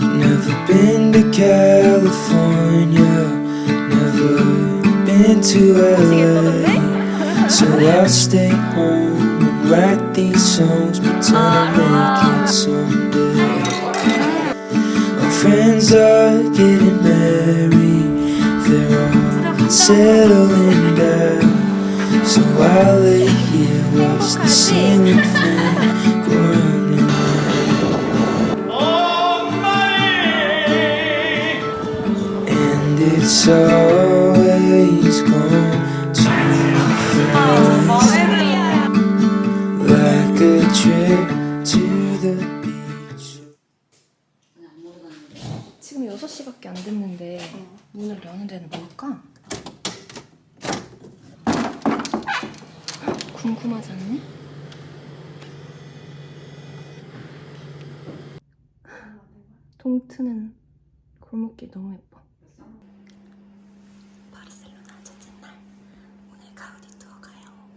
Never been to California, never been to LA. So I'll stay home and write these songs, pretend settling down. So while they hear what's the singing thing going on. And it's all. 동트는 골목길 너무 예뻐. 바르셀로나 첫째 날 오늘 가우디 투어 가요.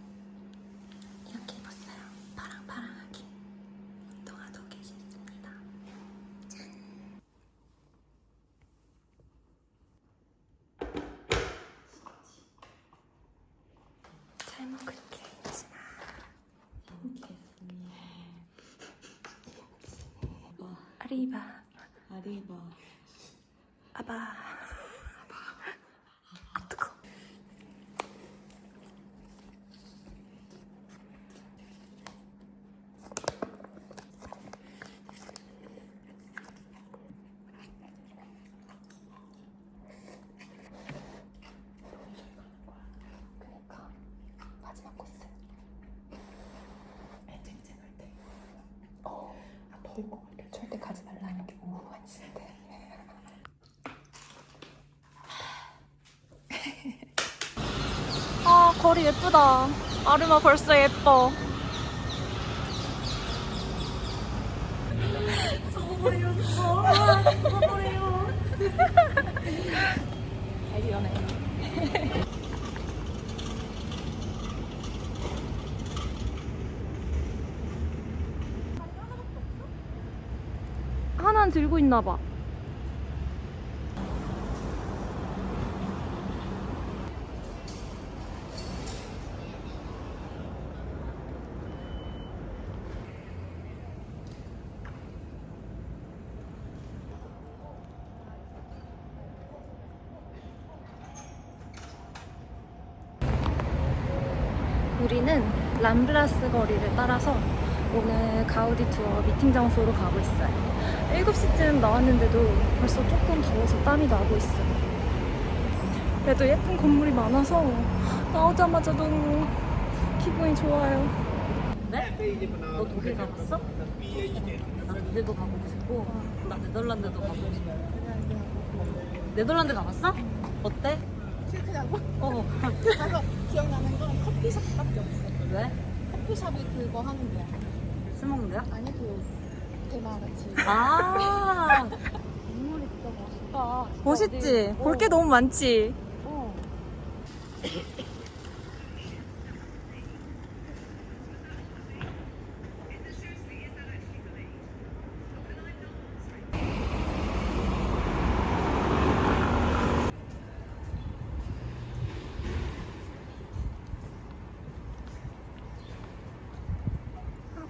이렇게 입었어요. 파랑파랑하게 운동화도 계셨습니다. 잘 먹을게. 아리바 아리바. 아바 아, 뜨거. 그러니까 마지막 코스. 쨍쨍할 때. 어, 아, 더울 것 같아. 절대 가지 말라는 게 오후 1시인데. 아, 거리 예쁘다. 아르마 벌써 예뻐. 잘 연해. 하나는 들고 있나 봐. 우리는 람블라스 거리를 따라서 오늘 가우디 투어 미팅 장소로 가고 있어요. 7시쯤 나왔는데도 벌써 조금 더워서 땀이 나고 있어요. 그래도 예쁜 건물이 많아서 나오자마자 너무 기분이 좋아요. 네? 너 독일 가봤어? 나 독일도 가보고 싶고 나 네덜란드도 가보고 싶어 네덜란드 가봤어? 어때? 싫더라고. 어 가서 기억나는 건 커피숍밖에 없어. 왜? 커피숍이 그거 하는 데야. 술 먹는 데야? 아니 그 대마 같이. 아 인물이 진짜 멋있다. 진짜 멋있지? 어디- 볼게 너무 많지? 어.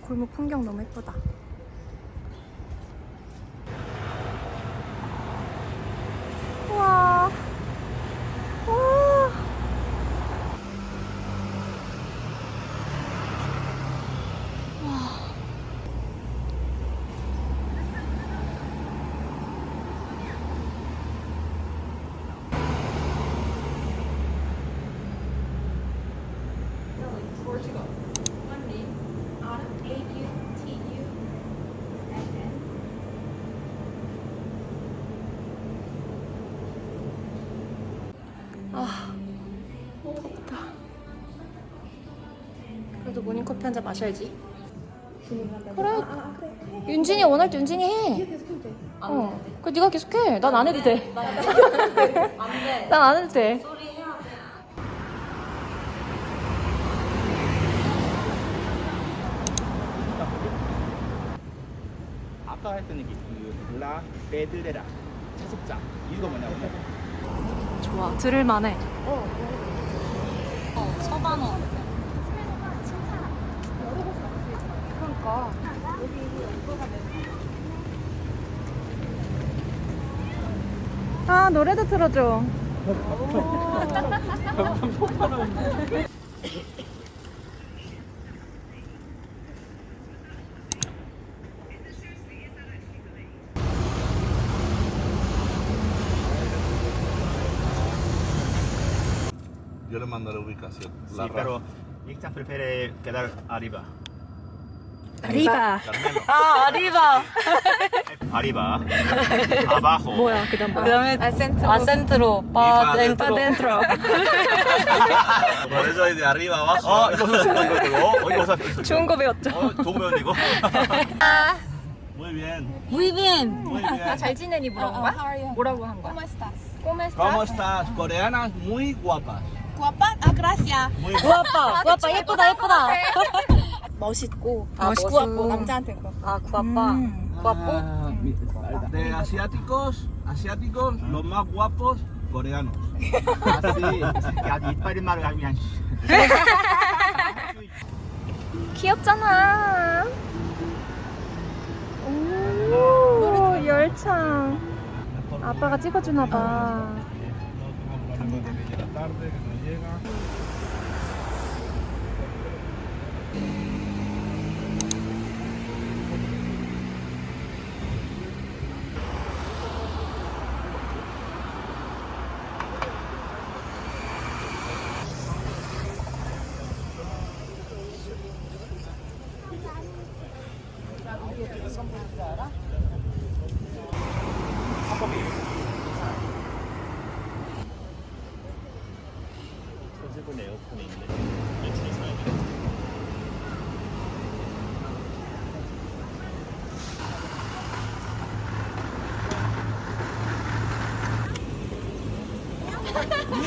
골목 풍경 너무 예쁘다. 커피 한 잔 마셔야지. 그래. 윤진이 원할 때 윤진이 해. 어. 그 네가 계속해. 난 안 해도 돼. 안돼 난 안 해도 돼. 아까 했던 얘기 그 라, 베드레라 차속자 이거 뭐냐면 좋아. 들을만해. 어 서반어 아 노래도 틀어줘. Yo le mando la ubicación. Sí, pero Ixta prefiere quedar arriba. 리바. Carmelo. 아 아리바 Arriba. Abajo. 뭐야 그다음 뭐야? 그다음에 아센트로 바 덴트로 dentro. Por eso de arriba abajo. 어, 이거 이거 이거 이거. 어, 이거 사- 좋은 거 배웠죠. 어, 좋은 면이고. Muy bien. 무이빈 Muy bien. 잘 지내니 물어본 거야? 뭐라고 한 거야? ¿Cómo estás? 꼬메스타. ¿Cómo estás? Coreanas muy guapas. Guapa? Ah, gracias. Muy 구아빠 구아빠 예쁘다 예쁘다 멋있고 아, 멋있고. 구아뽀 남자한테. 아 구아빠 Ah, mi- De asiáticos, asiáticos, los más guapos coreanos. así. 야, 이빨인 말을 하면 귀엽잖아. 오 열창. 아빠가 찍어주나 봐. Cuando de la tarde que no llega. 손질본 에어컨에 있는데 며칠 있어야 돼.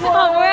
아뭐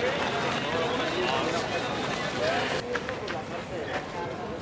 Thank you.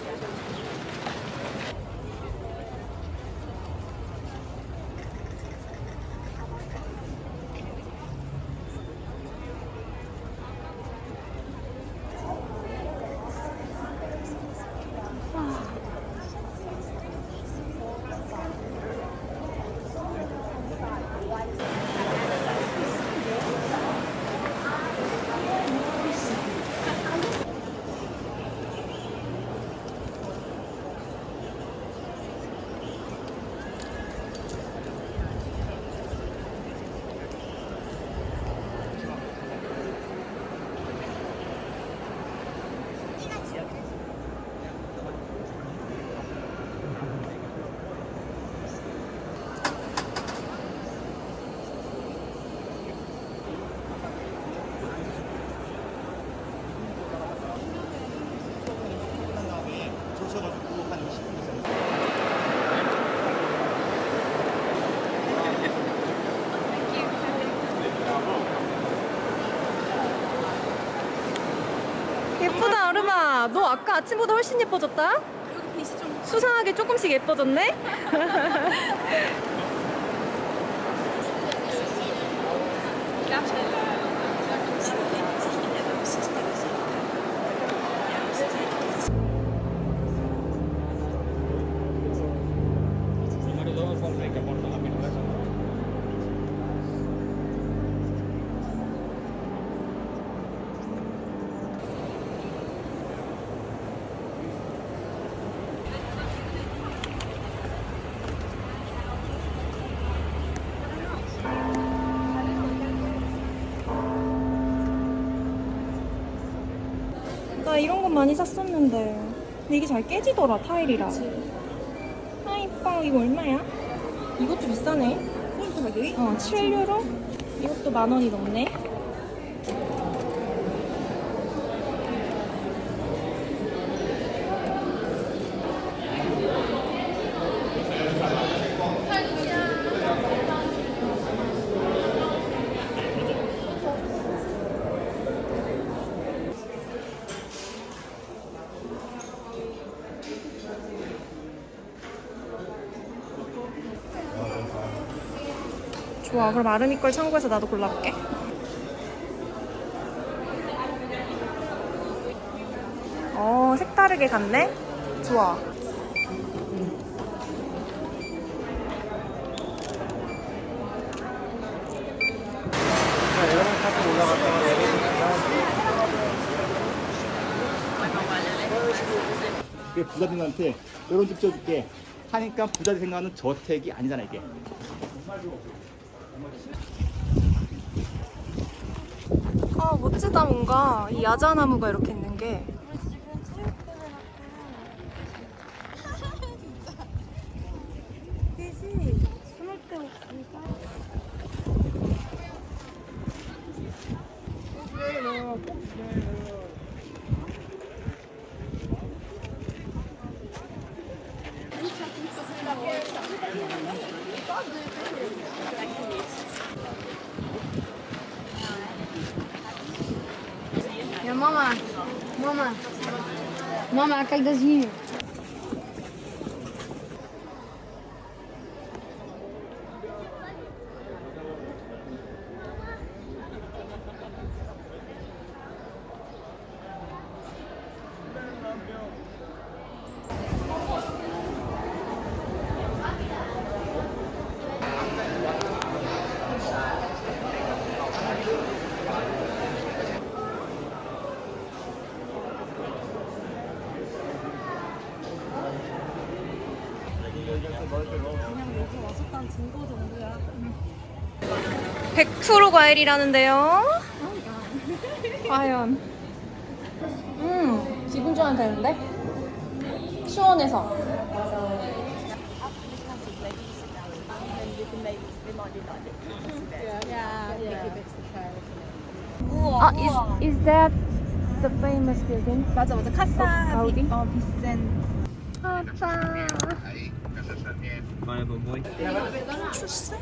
너 아까 아침보다 훨씬 예뻐졌다. 여기 빛이 좀 수상하게 조금씩 예뻐졌네. Número 2, Jorge, que aporta 많이 샀었는데. 근데 이게 잘 깨지더라, 타일이라. 아, 이뻐. 이거 얼마야? 이것도 비싸네. 어, 7유로? 이것도 만 원이 넘네. 좋아. 그럼 아르미 걸 참고해서 나도 골라볼게. 어, 색다르게 갔네? 좋아. 그 부자들한테 이런 집 지어줄게 하니까 부자들 생각하는 저택이 아니잖아 이게. 아, 멋지다, 뭔가. 이 야자나무가 이렇게 있는 게. Ya Мама, мама, а когда зимой? 100% 과일이라는데요. 과연. 음, 기분 좋아는 되는데? 시원해서. 아, is is that the famous building? 맞아 맞아 카사 가우디 어 비센 아빠 출세?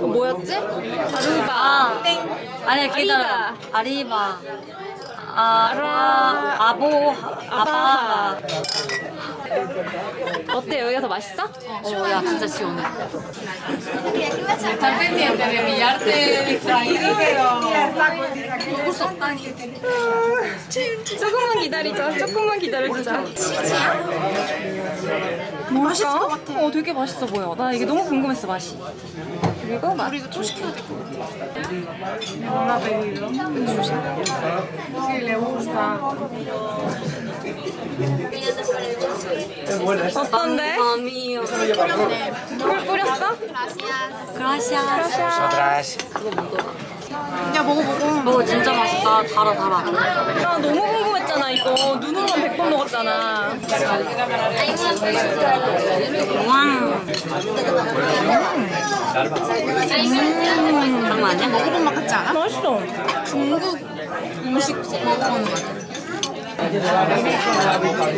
뭐였지? 아르바. 아니 기다려. 아리바. 아라 아보 아바. 어때 여기가 맛있어? 어야 진짜 시원해. 조금만 기다리자. 조금만 기다려주자. 치즈야? 맛있을 것 같아. 어, 되게 맛있어 보여. 나 이게 너무 궁금했어 맛이. 그리고 맛. 우리도 또 시켜야 될 것 같아. 어떤데? 마미요. 물 뿌렸어? 그라시아. 야 먹어보고. 먹어 진짜 맛있다. 달아 달아. 나 너무 궁금했잖아 이거. 눈으로만 100번 먹었잖아. 왕. 장난 아니야? 먹어본 맛 같지 않아? 맛있어. 음식 먹어보는 거 같아.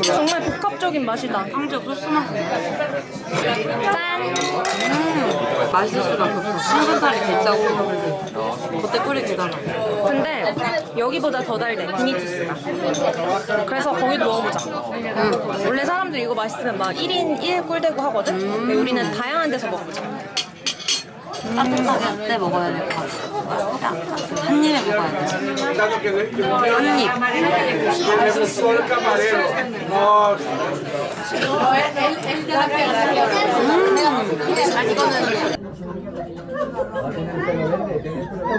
정말 복합적인 맛이다. 황제 소스 맛. 짠. 음, 맛있을 수밖에 없어. 삼겹살이 개 짜고 겉에 꿀이 개달아. 근데 여기보다 더 달대 비니투스가 그래서 거기도 먹어보자 원래 사람들이 이거 맛있으면 막 1인 1꿀 대고 하거든 근데 우리는 다양한 데서 먹어보자 따뜻하게 할때 먹어야 될 것 같아. 한 입에 먹어야 돼. 한 입.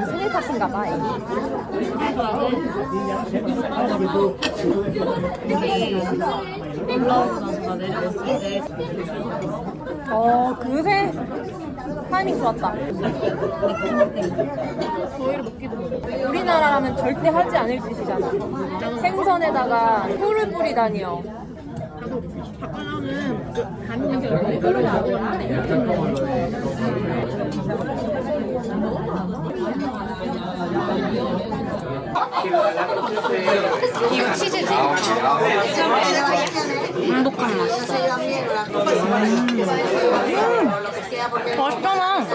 생일 파티인가 봐 올라오고 나서 나 내려갔을 때 어 그새 타이밍 좋았다. 우리나라라면 절대 하지 않을 짓이잖아. 생선에다가 꿀을 뿌리다니요. 이거 치즈지? 행복한 맛이다. 맛있잖아.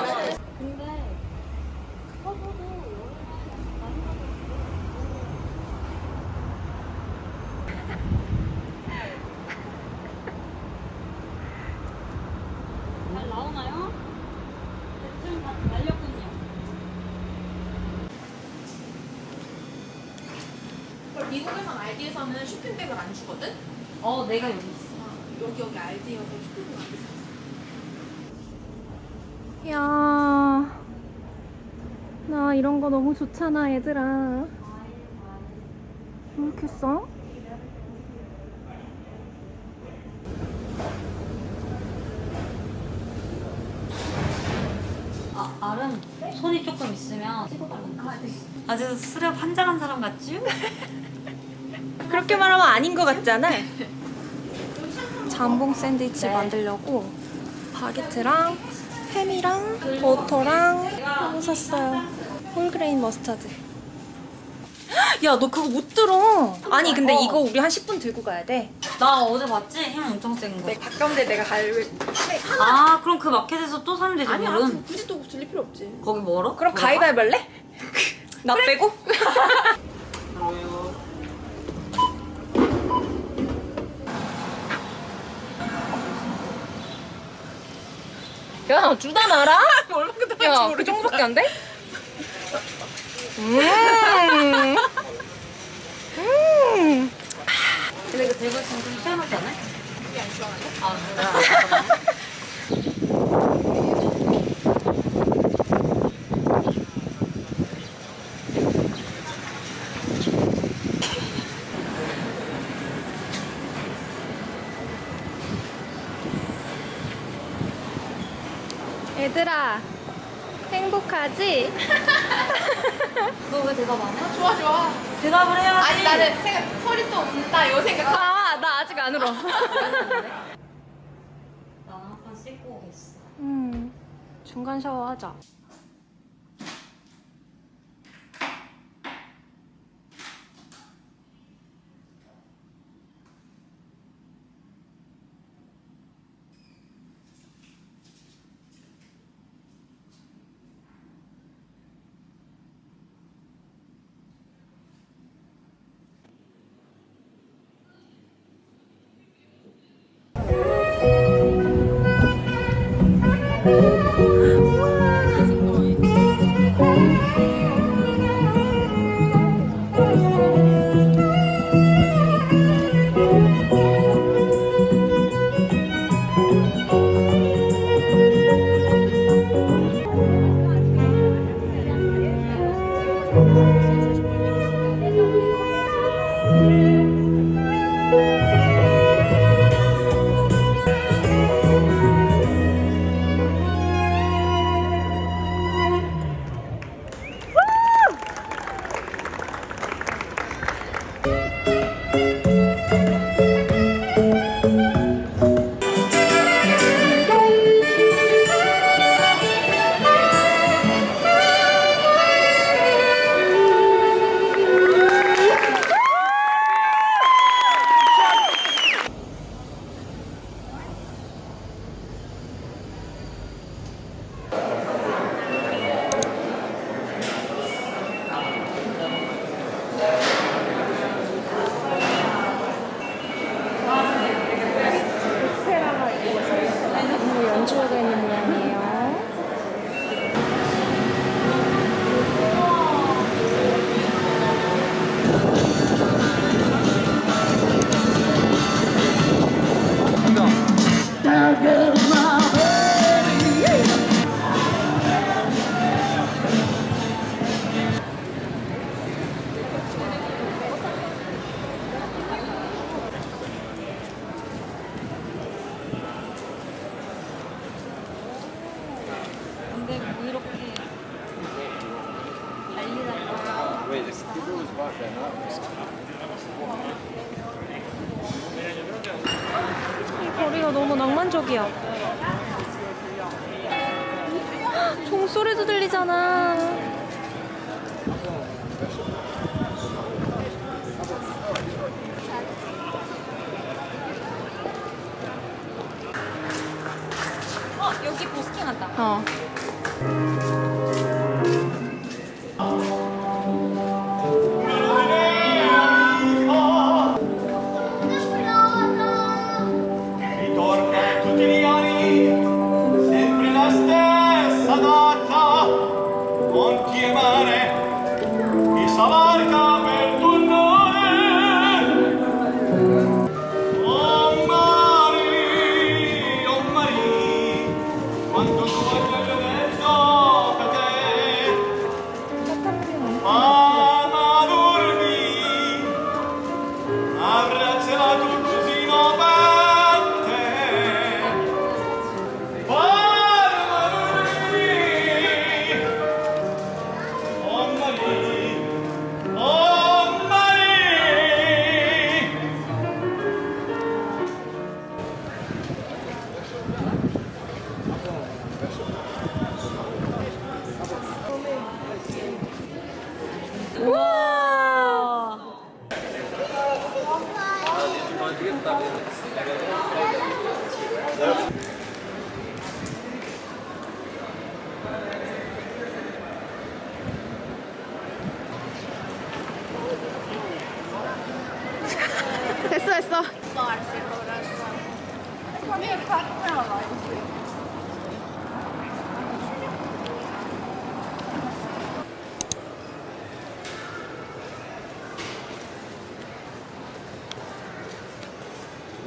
잘 나오나요? 지금 다 날렸군요. 미국에선 알디에서는 쇼핑백을 안 주거든? 어, 내가 여기 있어. 여기 여기 알디에서 쇼핑백 안 줘. 야, 나 이런 거 너무 좋잖아, 얘들아. 왜 이렇게 써? 아, 아름 손이 조금 있으면 찍어달라고. 아주 수렵 한장한 사람 같지? 그렇게 말하면 아닌 것 같잖아. 잠봉 샌드위치 만들려고 바게트랑 햄이랑 버터랑 하고 샀어요. 홀그레인 머스타드. 야, 너 그거 못 들어. 아니, 근데 어. 이거 우리 한 10분 들고 가야 돼. 나 어제 봤지? 향 엄청 센 거. 가까운데 내가 갈. 아, 그럼 그 마켓에서 또 사면 되지, 아니야 물은. 굳이 또 들릴 필요 없지. 거기 멀어? 그럼? 가위바위보 할래? 나 빼고? 야, 주다 말아? 야, 그 정도밖에 안 돼? 음. 음. 근데 이거 대고 있으면 좀 시원하지 않아? 아, 그래. 얘들아, 행복하지? 너 왜 대답 안 해? 좋아 좋아. 대답을 해야지. 아니 나는 생각 소리 또 온다 요 생각. 아, 나 아직 안 울어. 나는 한판 씻고 오겠어. 음, 중간 샤워하자. 어, 여기 버스킹 한다. 어.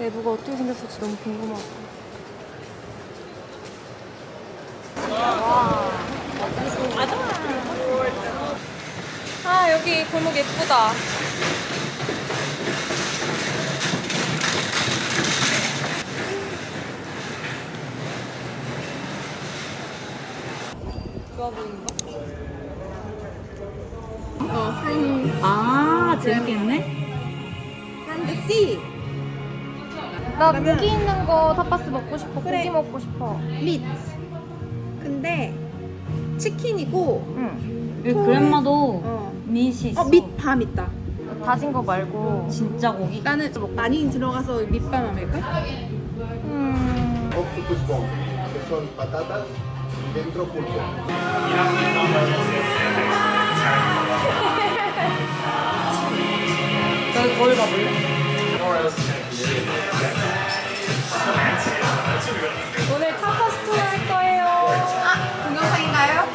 내부가 어떻게 생겼을지 너무 궁금하고. 아 여기 골목 예쁘다. 좋아 보이는가? 아 재밌겠네. 나 고기 있는 거 타파스 먹고 싶어. 고기 먹고 싶어. 밋. 근데 치킨이고 응. 여기 그랜마도 어. 밑이 있어. 어, 밑밤 있다. 다진 거 말고. 진짜 고기. 나는 많이 들어가서 밑밤 아닐까? 음. octopus bomb, que son patatas y dentro pulpo. 저기 거기 가볼래? 오늘 타파스 투어 할 거예요. 동영상인가요?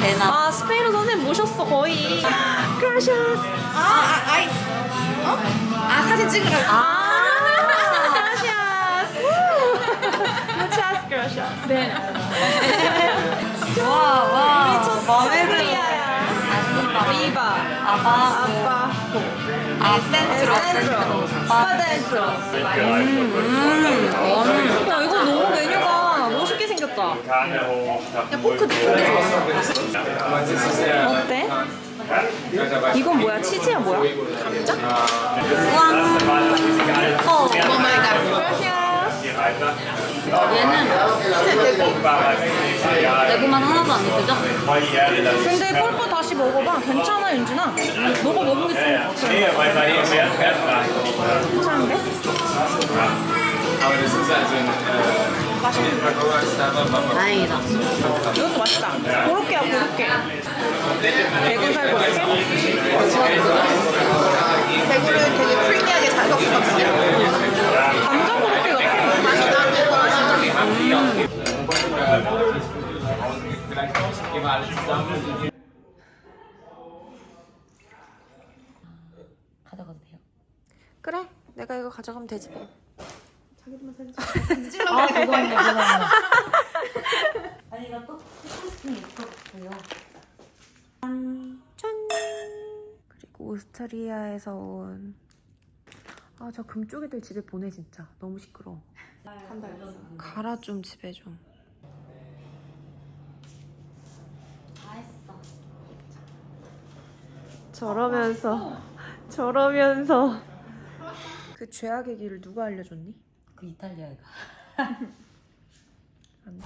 대나. 아 스페인어 선생님 모셨어 거의. 크라샤스. 아, 아, 아이스. 어? 아, 사진 찍으라고. 아. 무차스. 네. 와, 와. 리바. 아바. 아빠. 아, 센트로. 파덴트로. 음. 야 이거 너무 메뉴가 멋있게 생겼다. 야, 포크 느낌도 좋았어. 어때? 이건 뭐야? 치즈야 뭐야? 어, 얘는 내구만 하나도 안 느껴져? 근데 펄펄 다시 먹어봐. 괜찮아 윤진아. 너가 먹는 게좀 괜찮은데? 다행이다. 이것도 맛있다. 고로케야 고로케. 대구 살 고로케? 대 이거 가져가면 되지 뭐. 아, 죄송합니다. 죄송합니다. 아니, 나또 해보고 싶은 게 있어요. 짠. 그리고 오스트리아에서 온. 아, 저 금쪽이들 집에 보내 진짜. 너무 시끄러워. 가라 좀 집에 좀. 다 했어. 저러면서 저러면서 그 죄악의 길을 누가 알려줬니? 그 이탈리아가. 안 돼.